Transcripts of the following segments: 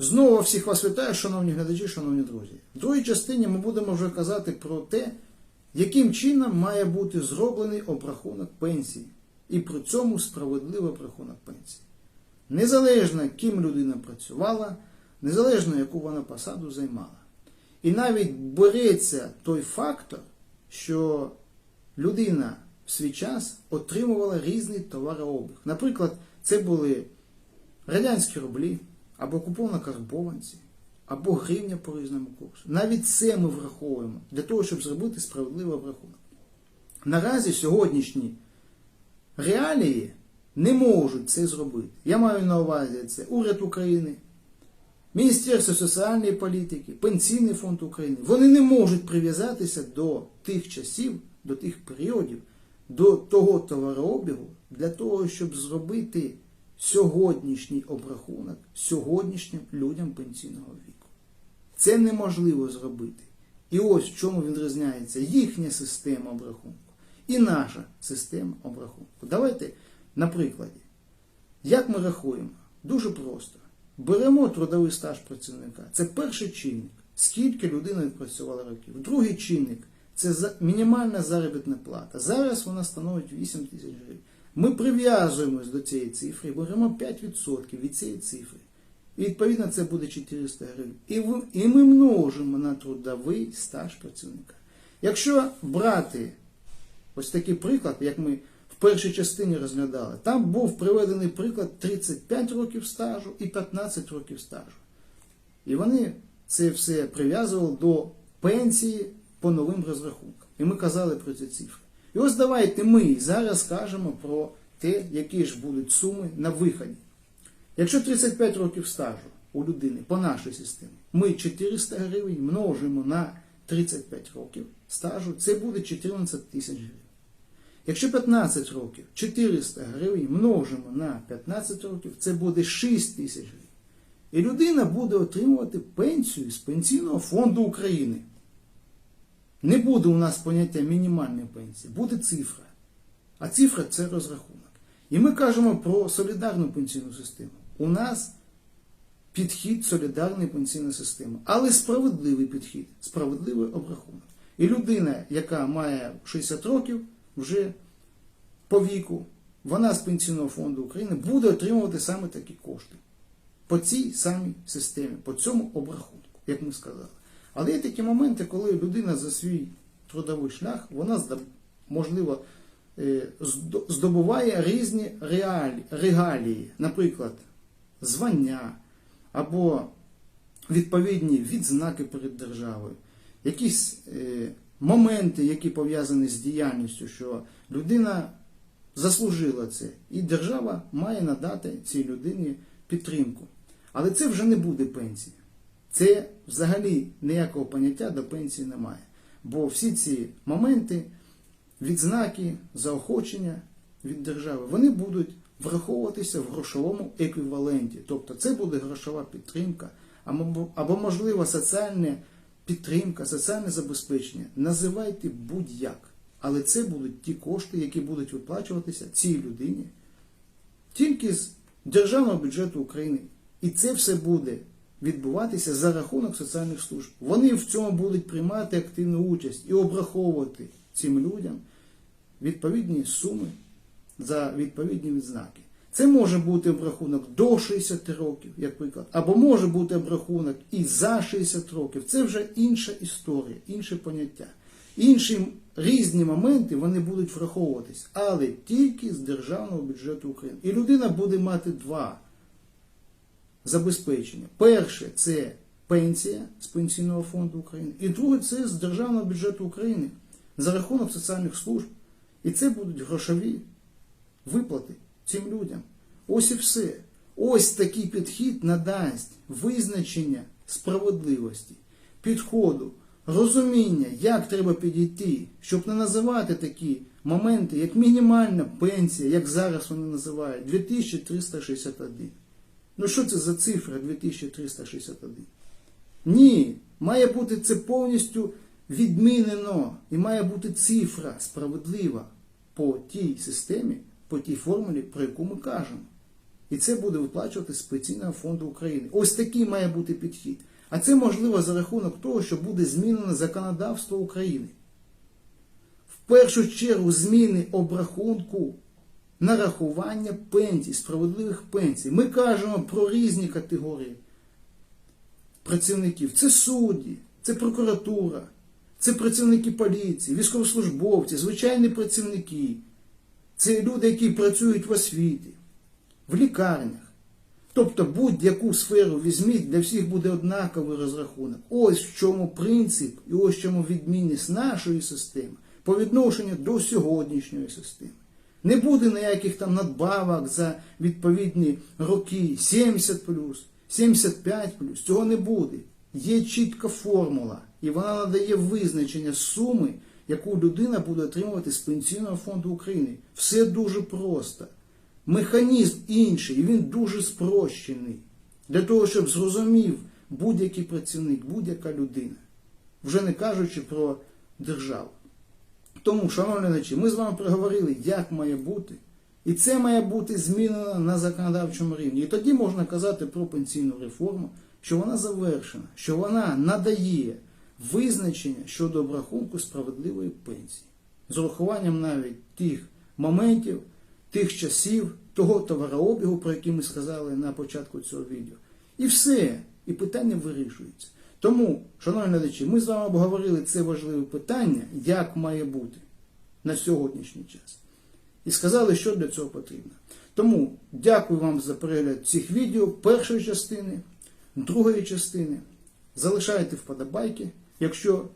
Знову всіх вас вітаю, шановні глядачі, шановні друзі. В другій частині ми будемо вже казати про те, яким чином має бути зроблений обрахунок пенсії, і при цьому справедливий обрахунок пенсії. Незалежно, ким людина працювала, незалежно, яку вона посаду займала. І навіть береться той фактор, що людина в свій час отримувала різний товарообіг. Наприклад, це були радянські рублі, або купон карбованці, або гривня по різному курсу. Навіть це ми враховуємо для того, щоб зробити справедливий обрахунок. Наразі сьогоднішні реалії не можуть це зробити. Я маю на увазі це уряд України, Міністерство соціальної політики, Пенсійний фонд України. Вони не можуть прив'язатися до тих часів, до тих періодів, до того товарообігу для того, щоб зробити сьогоднішній обрахунок сьогоднішнім людям пенсійного віку. Це неможливо зробити. І ось в чому відрізняється їхня система обрахунку і наша система обрахунку. Давайте на прикладі. Як ми рахуємо? Дуже просто. Беремо трудовий стаж працівника. Це перший чинник, скільки людина відпрацювала років. Другий чинник це мінімальна заробітна плата. Зараз вона становить 8 тисяч гривень. Ми прив'язуємось до цієї цифри, беремо 5% від цієї цифри. І відповідно це буде 400 гривень. І, ми множимо на трудовий стаж працівника. Якщо брати ось такий приклад, як ми в першій частині розглядали, там був приведений приклад 35 років стажу і 15 років стажу. І вони це все прив'язували до пенсії по новим розрахункам. І ми казали про ці цифри. І ось давайте ми зараз скажемо про те, які ж будуть суми на виході. Якщо 35 років стажу у людини по нашій системі, ми 400 гривень множимо на 35 років стажу, це буде 14 тисяч гривень. Якщо 15 років 400 гривень множимо на 15 років, це буде 6 тисяч гривень. І людина буде отримувати пенсію з Пенсійного фонду України. Не буде у нас поняття мінімальної пенсії, буде цифра. А цифра це розрахунок. І ми кажемо про солідарну пенсійну систему. У нас підхід солідарної пенсійної системи, але справедливий підхід, справедливий обрахунок. І людина, яка має 60 років вже по віку, вона з Пенсійного фонду України буде отримувати саме такі кошти. По цій самій системі, по цьому обрахунку, як ми сказали. Але є такі моменти, коли людина за свій трудовий шлях, вона можливо е, здобуває різні регалії, наприклад, звання або відповідні відзнаки перед державою, якісь е, моменти, які пов'язані з діяльністю, що людина заслужила це, і держава має надати цій людині підтримку. Але це вже не буде пенсія. Це взагалі ніякого поняття до пенсії немає. Бо всі ці моменти, відзнаки, заохочення від держави, вони будуть враховуватися в грошовому еквіваленті. Тобто це буде грошова підтримка, або, можливо, соціальна підтримка, соціальне забезпечення. Називайте будь-як. Але це будуть ті кошти, які будуть виплачуватися цій людині тільки з державного бюджету України. І це все буде відбуватися за рахунок соціальних служб. Вони в цьому будуть приймати активну участь і обраховувати цим людям відповідні суми за відповідні відзнаки. Це може бути обрахунок до 60 років, як приклад, або може бути обрахунок і за 60 років. Це вже інша історія, інше поняття. Інші різні моменти вони будуть враховуватись, але тільки з державного бюджету України. І людина буде мати два забезпечення. Перше це пенсія з Пенсійного фонду України, і друге це з державного бюджету України за рахунок соціальних служб. І це будуть грошові виплати цим людям. Ось і все. Ось такий підхід надасть визначення справедливості, підходу, розуміння, як треба підійти, щоб не називати такі моменти, як мінімальна пенсія, як зараз вони називають, 2361. Ну що це за цифра 2361? Ні, має бути це повністю відмінено. І має бути цифра справедлива по тій системі, по тій формулі, про яку ми кажемо. І це буде виплачувати з Пенсійного фонду України. Ось такий має бути підхід. А це можливо за рахунок того, що буде змінено законодавство України. В першу чергу зміни обрахунку нарахування пенсій, справедливих пенсій. Ми кажемо про різні категорії працівників. Це судді, це прокуратура, це працівники поліції, військовослужбовці, звичайні працівники. Це люди, які працюють в освіті, в лікарнях. Тобто будь-яку сферу візьміть, для всіх буде однаковий розрахунок. Ось в чому принцип і ось в чому відмінність нашої системи по відношенню до сьогоднішньої системи. Не буде ніяких там надбавок за відповідні роки 70 75 Цього не буде. Є чітка формула, і вона надає визначення суми, яку людина буде отримувати з Пенсійного фонду України. Все дуже просто. Механізм інший, і він дуже спрощений. Для того, щоб зрозумів будь-який працівник, будь-яка людина. Вже не кажучи про державу. Тому, шановні глядачі, ми з вами проговорили, як має бути. І це має бути змінено на законодавчому рівні. І тоді можна казати про пенсійну реформу, що вона завершена, що вона надає визначення щодо обрахунку справедливої пенсії. З урахуванням навіть тих моментів, тих часів, того товарообігу, про який ми сказали на початку цього відео. І все, і питання вирішується. Тому, шановні глядачі, ми з вами обговорили це важливе питання, як має бути на сьогоднішній час. І сказали, що для цього потрібно. Тому дякую вам за перегляд цих відео першої частини, другої частини. Залишайте вподобайки, якщо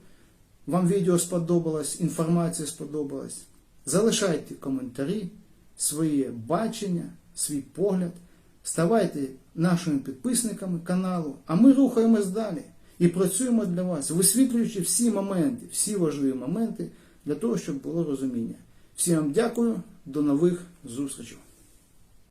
вам відео сподобалось, інформація сподобалась. Залишайте коментарі, своє бачення, свій погляд. Ставайте нашими підписниками каналу, а ми рухаємось далі і працюємо для вас, висвітлюючи всі моменти, всі важливі моменти для того, щоб було розуміння. Всім вам дякую, до нових зустрічей.